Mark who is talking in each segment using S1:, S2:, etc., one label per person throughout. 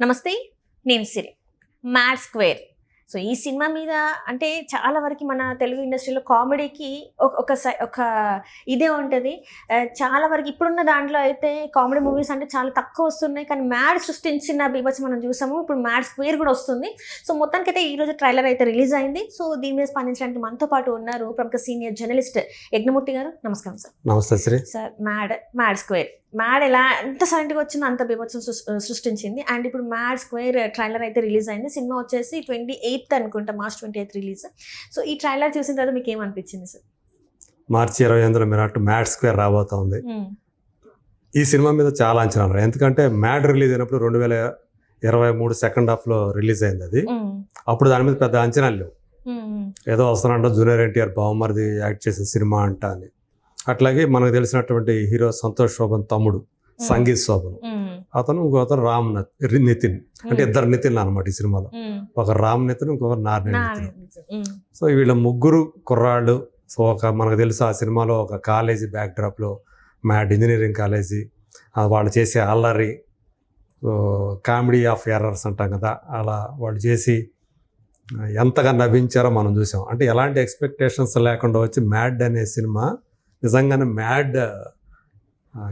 S1: నమస్తే నేను సిరి. Mad square. So ఈ సినిమా మీద అంటే చాలా వరకు మన తెలుగు ఇండస్ట్రీలో కామెడీకి ఒక ఒక ఇదే ఉంటుంది. చాలా వరకు ఇప్పుడున్న దాంట్లో అయితే కామెడీ మూవీస్ అంటే చాలా తక్కువ వస్తున్నాయి. కానీ మ్యాడ్ సృష్టించిన బీభత్స్ మనం చూసాము. ఇప్పుడు మ్యాడ్ స్క్వేర్ కూడా వస్తుంది. సో మొత్తానికి అయితే ఈ రోజు ట్రైలర్ అయితే రిలీజ్ అయింది. సో దీని మీద స్పందించడానికి మనతో పాటు ఉన్నారు ప్రముఖ సీనియర్ జర్నలిస్ట్ యజ్ఞమూర్తి గారు. నమస్కారం సార్.
S2: నమస్తే
S1: sir mad mad square. Mad ఎలా ఎంత సైలెంట్గా వచ్చిందో అంత బీభత్సం సృష్టించింది. అండ్ ఇప్పుడు మ్యాడ్ స్క్వేర్ ట్రైలర్ అయితే రిలీజ్ అయింది. సినిమా వచ్చేసి ట్వంటీ ఎయిత్ అనుకుంటా March twenty eighth release. So ఈ ట్రైలర్ చూసిన తర్వాత మీకు ఏమనిపించింది సార్?
S2: మార్చి ఇరవై ఎనిమిదిలో మీరు అటు మ్యాడ్ స్క్వేర్ రాబోతా ఉంది ఈ సినిమా మీద చాలా అంచనాలు. ఎందుకంటే మ్యాడ్ రిలీజ్ అయినప్పుడు రెండు వేల ఇరవై మూడు సెకండ్ హాఫ్లో రిలీజ్ అయింది అది. అప్పుడు దాని మీద పెద్ద అంచనాలు లేవు. ఏదో వస్తానంట జూనియర్ ఎన్టీఆర్ బావమరిది యాక్ట్ చేసిన సినిమా అంట అని. అట్లాగే మనకు తెలిసినటువంటి హీరో సంతోష్ శోభన్ తమ్ముడు సంగీత్ శోభన్. అతను ఇంకో అతను రామ్ నితిన్. అంటే ఇద్దరు నితిన్ అనమాట ఈ సినిమాలో. ఒక రామ్ నితిన్ ఇంకొక నారాయణ నితిన్. సో వీళ్ళ ముగ్గురు కుర్రాళ్ళు సో ఒక మనకు తెలుసు ఆ సినిమాలో ఒక కాలేజీ బ్యాక్డ్రాప్లో మ్యాడ్ ఇంజనీరింగ్ కాలేజీ వాళ్ళు చేసే అల్లరి కామెడీ ఆఫ్ ఎర్రర్స్ అంటాం కదా అలా వాళ్ళు చేసి ఎంతగా నవ్వించారో మనం చూసాం. అంటే ఎలాంటి ఎక్స్పెక్టేషన్స్ లేకుండా వచ్చి మ్యాడ్ అనే సినిమా నిజంగానే మ్యాడ్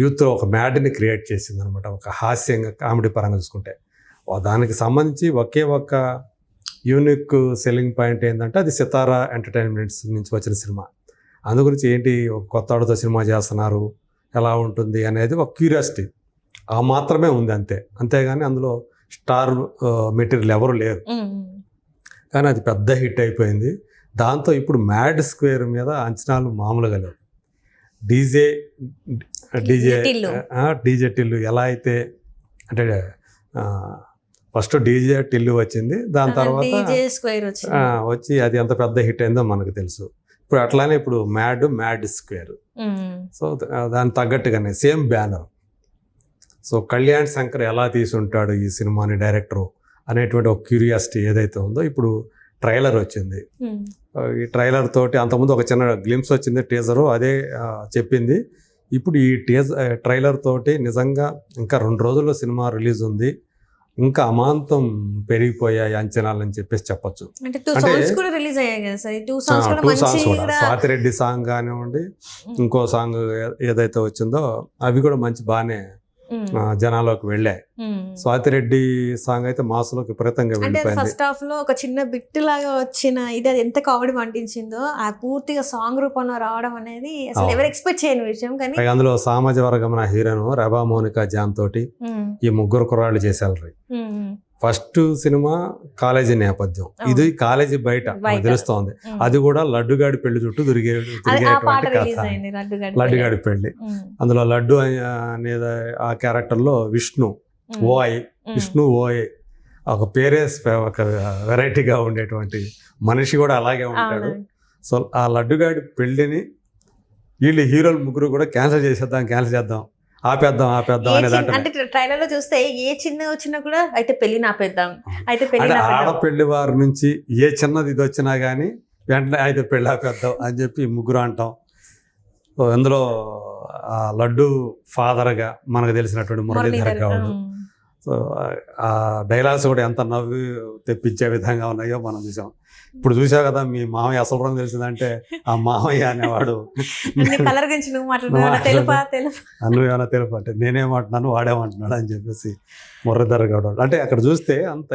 S2: యూత్లో ఒక మ్యాడ్ని క్రియేట్ చేసింది అనమాట ఒక హాస్యంగా కామెడీ పరంగా చూసుకుంటే. దానికి సంబంధించి ఒకే ఒక్క యూనిక్ సెల్లింగ్ పాయింట్ ఏంటంటే అది సితారా ఎంటర్టైన్మెంట్స్ నుంచి వచ్చిన సినిమా. అందు గురించి ఏంటి ఒక కొత్త ఆడుతో సినిమా చేస్తున్నారు ఎలా ఉంటుంది అనేది ఒక క్యూరియాసిటీ. ఆ మాత్రమే ఉంది అంతే. అంతేగాని అందులో స్టార్ మెటీరియల్ ఎవరు లేరు. కానీ అది పెద్ద హిట్ అయిపోయింది. దాంతో ఇప్పుడు మ్యాడ్ స్క్వేర్ మీద అంచనాలు మామూలుగా లేవు. DJ DJ. డీజే టిల్లు ఎలా అయితే అంటే ఫస్ట్ డీజే టిల్లు వచ్చింది దాని తర్వాత వచ్చి అది ఎంత పెద్ద హిట్ అయిందో మనకు తెలుసు ఇప్పుడు అట్లానే ఇప్పుడు మ్యాడ్ మ్యాడ్ స్క్వేర్. సో ఆ, దానికి తగ్గట్టుగానే same banner so Kalyan Shankar ఎలా తీసుంటాడు ఈ సినిమాని డైరెక్టరు అనేటువంటి ఒక క్యూరియాసిటీ ఏదైతే ఉందో ఇప్పుడు ట్రైలర్ వచ్చింది. ఈ ట్రైలర్ తోటి అంతకుముందు ఒక చిన్న గ్లిమ్స్ వచ్చింది టీజరు అదే చెప్పింది. ఇప్పుడు ఈ టీజ ట్రైలర్ తోటి నిజంగా ఇంకా రెండు రోజుల్లో సినిమా రిలీజ్ ఉంది. ఇంకా అమాంతం పెరిగిపోయాయి అంచనాలు అని చెప్పేసి చెప్పొచ్చు.
S1: అంటే టూ సాంగ్స్ కూడా
S2: స్వాతిరెడ్డి సాంగ్ కానివ్వండి ఇంకో సాంగ్ ఏదైతే వచ్చిందో అవి కూడా మంచి బాగానే జనాల్లోకి వెళ్ళాయి. స్వాతిరెడ్డి సాంగ్ అయితే మాస్లోకి విపరీతంగా వెళ్ళిపోయింది
S1: ఫస్ట్ హాఫ్లో ఒక చిన్న బిట్ లాగా వచ్చిన ఇది అది ఎంత కామెడీ పండించిందో ఆ పూర్తిగా సాంగ్ రూపంలో రావడం అనేది అసలు. ఎవరు ఎక్స్పెక్ట్ చేయని విషయం కానీ
S2: అందులో సామాజ వర్గమైన హీరోను రెబా మోనికా జాన్ తోటి ఈ ముగ్గురు కుర్రాళ్ళు చేశారు ఫస్ట్ సినిమా కాలేజీ నేపథ్యం. ఇది కాలేజీ బయట. తెలుస్తోంది. అది కూడా లడ్డుగాడి పెళ్ళి చుట్టూ తిరిగే తిరిగేటువంటి కథ.
S1: లడ్డుగాడి పెళ్ళి.
S2: అందులో లడ్డు అనే- అనేది ఆ క్యారెక్టర్లో విష్ణు ఓయ్
S1: ఉమ్,
S2: విష్ణు ఓయ్ ఒక పేరే ఒక వెరైటీగా ఉండేటువంటి మనిషి కూడా అలాగే ఉంటాడు. సో ఆ లడ్డుగాడి పెళ్ళిని వీళ్ళు హీరోలు ముగ్గురు కూడా క్యాన్సిల్ చేసేద్దాం క్యాన్సిల్ చేద్దాం ఆపేద్దాం ఆపేద్దాం అంటారు
S1: అంటే ట్రైలర్లో చూస్తే ఏ చిన్న వచ్చినా కూడా అయితే పెళ్ళి నాపేద్దాం అయితే పెళ్ళి
S2: ఆడపెళ్ళి వారి నుంచి ఏ చిన్నది ఇది వచ్చినా కానీ వెంటనే అయితే పెళ్ళి ఆపేద్దాం అని చెప్పి ముగ్గురు అంటాం. అందులో ఆ లడ్డు ఫాదర్గా మనకు తెలిసినటువంటి మురళీధర్ గౌడ్ సో ఆ డైలాగ్స్ కూడా ఎంత నవ్వి తెప్పించే విధంగా ఉన్నాయో మనం చూసాం. ఇప్పుడు చూసావు కదా మీ మామయ్య అసలు రంగు తెలిసిందంటే ఆ మామయ్య అనేవాడు
S1: అన్ని నువ్వు
S2: ఏమైనా తెలుపు అంటే నేనేమంటున్నాను వాడేమంటున్నాడు అని చెప్పేసి మురళీధర్ గౌడ్. అంటే అక్కడ చూస్తే అంత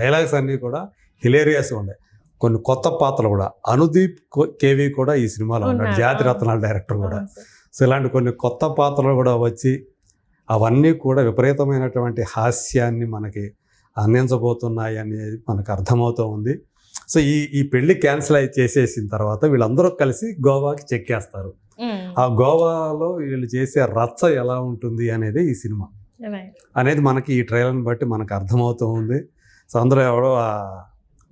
S2: డైలాగ్స్ అన్నీ కూడా హిలేరియస్ ఉండే కొన్ని కొత్త పాత్రలు కూడా అనుదీప్ కేవి కూడా ఈ సినిమాలో ఉన్నాడు. జాతి రత్నాల డైరెక్టర్ కూడా. సో ఇలాంటి కొన్ని కొత్త పాత్రలు కూడా వచ్చి అవన్నీ కూడా విపరీతమైనటువంటి హాస్యాన్ని మనకి అందించబోతున్నాయి అనేది మనకు అర్థమవుతూ ఉంది సో ఈ ఈ పెళ్ళి క్యాన్సిల్ అయి చేసేసిన తర్వాత వీళ్ళందరూ కలిసి గోవాకి చెక్కేస్తారు ఆ గోవాలో వీళ్ళు చేసే రచ్చ ఎలా ఉంటుంది అనేది ఈ సినిమా. అనేది మనకి ఈ ట్రైలర్ని బట్టి మనకు అర్థమవుతూ ఉంది. సో అందరూ ఎవడో ఆ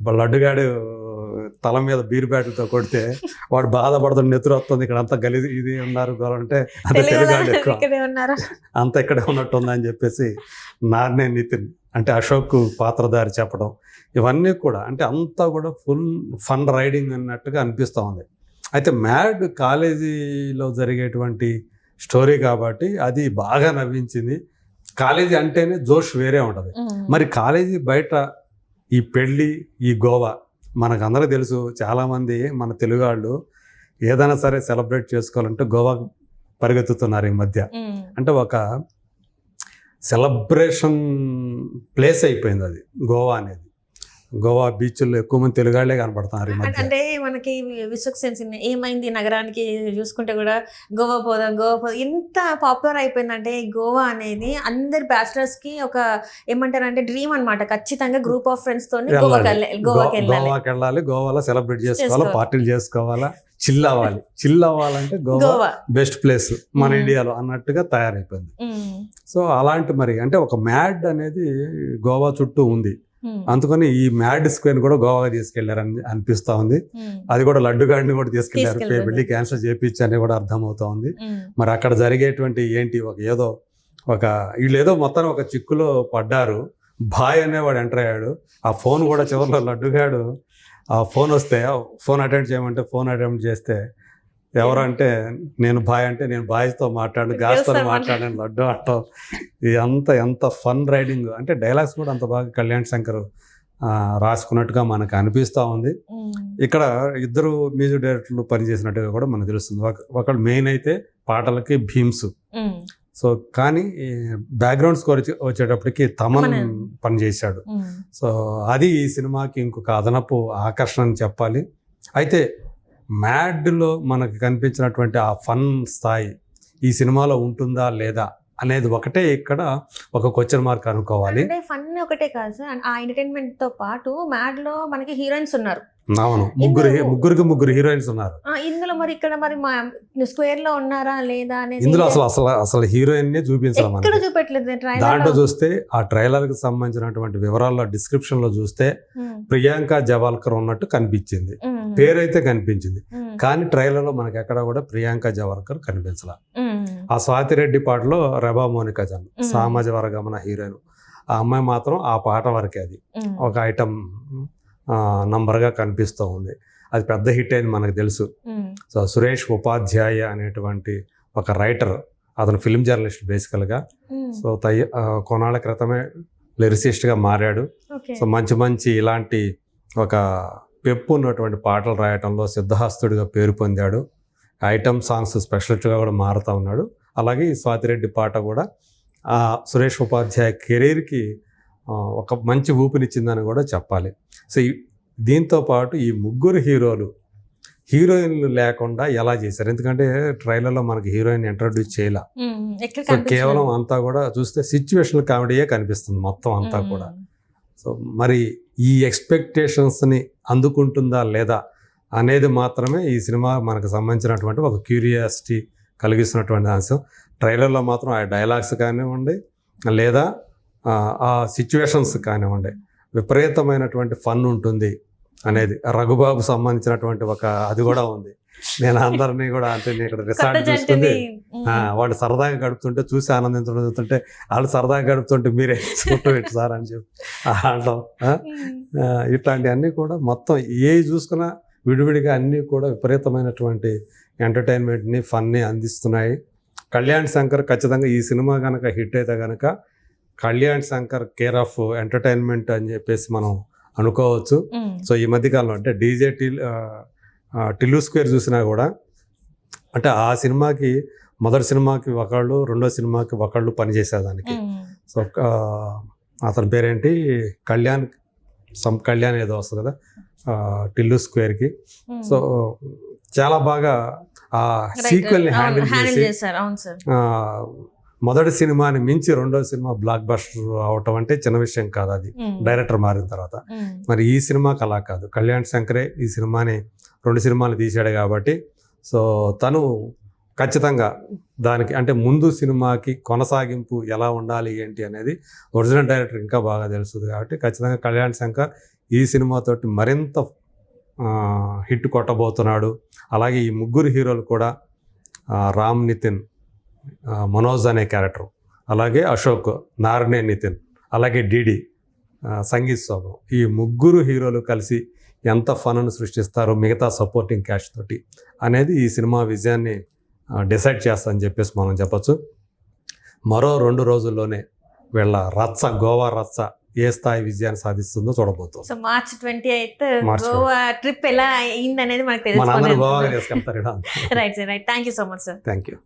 S2: లడ్డుగాడు తల మీద బీర్ బ్యాటిల్తో కొడితే వాడు బాధపడుతున్న నెత్తురు వస్తుంది ఇక్కడ అంతా గలీజ్ ఇది ఉన్నారు అంటే అంత
S1: తెలుగు
S2: అంత ఇక్కడే ఉన్నట్టు ఉందని చెప్పేసి నార్నే నితిన్ అంటే అశోక్ పాత్రధారి చెప్పడం ఇవన్నీ కూడా అంటే అంతా కూడా ఫుల్ ఫన్ రైడింగ్ అన్నట్టుగా అనిపిస్తూ ఉంది. అయితే మ్యాడ్ కాలేజీలో జరిగేటువంటి స్టోరీ కాబట్టి అది బాగా నవ్వించింది. కాలేజీ అంటేనే జోష్ వేరే ఉంటుంది. మరి కాలేజీ బయట ఈ పెళ్ళి ఈ గోవా మనకు అందరికీ తెలుసు. చాలామంది మన తెలుగు వాళ్ళు ఏదైనా సరే సెలబ్రేట్ చేసుకోవాలంటే గోవా పరిగెత్తుతున్నారు ఈ మధ్య. అంటే ఒక సెలబ్రేషన్ ప్లేస్ అయిపోయింది అది గోవా అనేది. గోవా బీచ్ల్లో ఎక్కువ మంది తెలుగు వాళ్ళే కనపడుతున్నారు ఈ మధ్య.
S1: అంటే మనకి విసుక్ సెన్స్ ఏమైంది నగరానికి చూసుకుంటే కూడా గోవా పోదాం గోవా పోదాం. ఎంత పాపులర్ అయిపోయిందంటే గోవా అనేది అందరి బ్యాచిలర్స్కి ఒక ఏమంటారు అంటే డ్రీమ్ అన్నమాట. ఖచ్చితంగా గ్రూప్ ఆఫ్ ఫ్రెండ్స్ తోని గోవాకి గోవాకి వెళ్ళాలి.
S2: గోవాకి వెళ్ళాలి గోవాలో సెలబ్రేట్ చేసుకోవాలా. పార్టీలు చేసుకోవాలా చిల్ అవ్వాలి. చిల్ అవ్వాలంటే గోవా బెస్ట్ ప్లేస్ మన. ఇండియాలో అన్నట్టుగా తయారైపోయింది. సో అలాంటి మరి అంటే ఒక మ్యాడ్ అనేది గోవా చుట్టూ ఉంది. అందుకని ఈ మ్యాడ్ స్క్వేర్ కూడా గోవాకి తీసుకెళ్ళారని అనిపిస్తా ఉంది. అది కూడా లడ్డు గాడిని కూడా
S1: తీసుకెళ్ళారు.
S2: పెళ్ళి క్యాన్సర్ చేపించి అని కూడా అర్థమవుతా ఉంది.
S1: ఉమ్,
S2: మరి అక్కడ జరిగేటువంటి ఏంటి ఒక ఏదో ఒక వీళ్ళు ఏదో మొత్తం ఒక చిక్కులో పడ్డారు. బాయ్ అనేవాడు ఎంటర్ అయ్యాడు. ఆ ఫోన్ కూడా చివరిలో లడ్డుగాడు ఆ ఫోన్ వస్తే ఫోన్ అటెండ్ చేయమంటే ఫోన్ అటెండ్ చేస్తే ఎవరంటే నేను బాయ్ అంటే నేను బాయ్తో మాట్లాడు గాస్తో మాట్లాడాను లడ్డు అంటాం ఇది అంత ఎంత ఫన్ రైడింగ్. అంటే డైలాగ్స్ కూడా అంత బాగా కళ్యాణ్ శంకర్ రాసుకున్నట్టుగా మనకు అనిపిస్తూ ఉంది. ఇక్కడ ఇద్దరు మ్యూజిక్ డైరెక్టర్లు పనిచేసినట్టుగా కూడా మనకు తెలుస్తుంది. ఒక- ఒకళ్ళు మెయిన్ అయితే పాటలకి భీమ్స్. సో కానీ బ్యాక్గ్రౌండ్ స్కోర్ వచ్చేటప్పటికి తమన్
S1: మన-
S2: పనిచేశాడు. సో అది ఈ సినిమాకి ఇంకొక అదనపు ఆకర్షణ అని చెప్పాలి. అయితే మ్యాడ్లో మనకు కనిపించినటువంటి ఆ ఫన్ స్థాయి ఈ సినిమాలో ఉంటుందా లేదా అనేది ఒకటే ఇక్కడ ఒక క్వశ్చన్ మార్క్ అనుకోవాలి.
S1: అంటే ఫన్ ఒకటే కాదు సార్. ఆ ఎంటర్టైన్మెంట్తో పాటు మ్యాడ్లో మనకి హీరోయిన్స్ ఉన్నారు.
S2: అవును. ముగ్గురు ముగ్గురికి ముగ్గురు హీరోయిన్స్ ఉన్నారు.
S1: ఇందులో మరి ఇక్కడ మరి మా స్క్వేర్లో ఉన్నారా లేదా అనేది
S2: ఇందులో అసలు అసలు అసలు హీరోయిన్ నే చూపించాలి
S1: ఎక్కడ
S2: మనకి.
S1: చూపెట్టలేదు.
S2: దాంట్లో చూస్తే ఆ ట్రైలర్కి సంబంధించినటువంటి వివరాల్లో డిస్క్రిప్షన్లో చూస్తే ప్రియాంక జవాల్కర్ ఉన్నట్టు కనిపించింది. పేరైతే కనిపించింది. కానీ ట్రైలర్లో మనకి ఎక్కడ కూడా ప్రియాంక జవాల్కర్ కనిపించాల. ఆ స్వాతిరెడ్డి పాటలో రెబా మోనికా జన్. సామాజ వర్గమన హీరోయిన్ ఆ అమ్మాయి మాత్రం ఆ పాట వరకే అది. ఒక ఐటమ్ నంబర్గా కనిపిస్తూ ఉంది. అది పెద్ద హిట్ అయింది మనకు తెలుసు. సో సురేష్ ఉపాధ్యాయ అనేటువంటి ఒక రైటర్ అతను ఫిల్మ్ జర్నలిస్ట్ బేసికల్గా సో తయ్య ఆ, కొన్నాళ్ళ క్రితమే లిరిసిస్ట్గా మారాడు. సో మంచి మంచి ఇలాంటి ఒక పెప్పు ఉన్నటువంటి పాటలు రాయటంలో సిద్ధహస్తుడిగా పేరు పొందాడు. ఐటమ్ సాంగ్స్ స్పెషలిస్ట్గా కూడా మారుతూ ఉన్నాడు. అలాగే ఈ స్వాతిరెడ్డి పాట కూడా ఆ సురేష్ ఉపాధ్యాయ కెరీర్కి ఒక మంచి ఊపిరిచ్చిందని కూడా చెప్పాలి. సో దీంతో పాటు ఈ ముగ్గురు హీరోలు హీరోయిన్లు లేకుండా ఎలా చేశారు? ఎందుకంటే ట్రైలర్లో మనకి హీరోయిన్ ఇంట్రడ్యూస్ చేయాల. సో కేవలం అంతా కూడా చూస్తే సిచ్యువేషనల్ కామెడీయే కనిపిస్తుంది మొత్తం అంతా కూడా. సో మరి ఈ ఎక్స్పెక్టేషన్స్ని అందుకుంటుందా లేదా అనేది మాత్రమే ఈ సినిమా మనకు సంబంధించినటువంటి ఒక క్యూరియాసిటీ కలిగిస్తున్నటువంటి అంశం. ట్రైలర్లో మాత్రం ఆ డైలాగ్స్ కానివ్వండి లేదా ఆ, సిచ్యువేషన్స్ కానివ్వండి విపరీతమైనటువంటి ఫన్ ఉంటుంది అనేది రఘుబాబు సంబంధించినటువంటి ఒక అది కూడా ఉంది. నేను అందరినీ కూడా అంటే నేను ఇక్కడ రిసార్ట్ చూస్తుంది ఆ, వాళ్ళు సరదాగా గడుపుతుంటే చూసి ఆనందించడం చూస్తుంటే వాళ్ళు సరదాగా గడుపుతుంటే మీరే చూడటం ఏంటి సార్ అని చెప్పి అనడం ఆ? ఆ, ఇట్లాంటివన్నీ కూడా మొత్తం ఏ చూసుకున్నా విడివిడిగా అన్నీ కూడా విపరీతమైనటువంటి ఎంటర్టైన్మెంట్ని ఫన్ని అందిస్తున్నాయి. కళ్యాణ్ శంకర్ ఖచ్చితంగా ఈ సినిమా కనుక హిట్ అయితే కనుక Kalyan Shankar care of entertainment అని చెప్పేసి మనం అనుకోవచ్చు. సో ఈ మధ్యకాలంలో అంటే డీజే ఆ, టిల్లు స్క్వేర్ చూసినా కూడా అంటే ఆ సినిమాకి మొదటి సినిమాకి ఒకళ్ళు రెండో సినిమాకి ఒకళ్ళు పనిచేసేదానికి సో అతని పేరేంటి? కళ్యాణ్ సమ్ కళ్యాణ్ ఏదో వస్తుంది కదా టిల్లు స్క్వేర్కి. సో చాలా బాగా ఆ సీక్వెల్ని హ్యాండిల్ చేసి మొదటి సినిమాని మించి రెండో సినిమా బ్లాక్ బస్టర్ అవటం అంటే చిన్న విషయం కాదు అది. డైరెక్టర్ మారిన తర్వాత. మరి ఈ సినిమాకి అలా కాదు. కళ్యాణ్ శంకరే ఈ సినిమాని రెండు సినిమాలు తీశాడు కాబట్టి సో తను ఖచ్చితంగా దానికి అంటే ముందు సినిమాకి కొనసాగింపు ఎలా ఉండాలి ఏంటి అనేది ఒరిజినల్ డైరెక్టర్ ఇంకా బాగా తెలుస్తుంది కాబట్టి ఖచ్చితంగా కళ్యాణ్ శంకర్ ఈ సినిమాతోటి మరింత హిట్ కొట్టబోతున్నాడు. అలాగే ఈ ముగ్గురు హీరోలు కూడా రామ్ నితిన్ మనోజ్ అనే క్యారెక్టర్. అలాగే అశోక్ నారనే నితిన్ అలాగే డిడి సంగీత్ శోభం ఈ ముగ్గురు హీరోలు కలిసి ఎంత ఫన్ను సృష్టిస్తారో మిగతా సపోర్టింగ్ క్యాష్ తోటి అనేది ఈ సినిమా విజయాన్ని డిసైడ్ చేస్తా అని చెప్పేసి మనం చెప్పొచ్చు. మరో రెండు రోజుల్లోనే వీళ్ళ రచ్చ గోవా రచ్చ ఏ స్థాయి విజయాన్ని సాధిస్తుందో చూడబోతుంది
S1: so March twenty eighth Goa trip ఎలా అయింది అనేది మనకు
S2: తీసుకెళ్తారు
S1: right sir right thank you so much sir
S2: thank you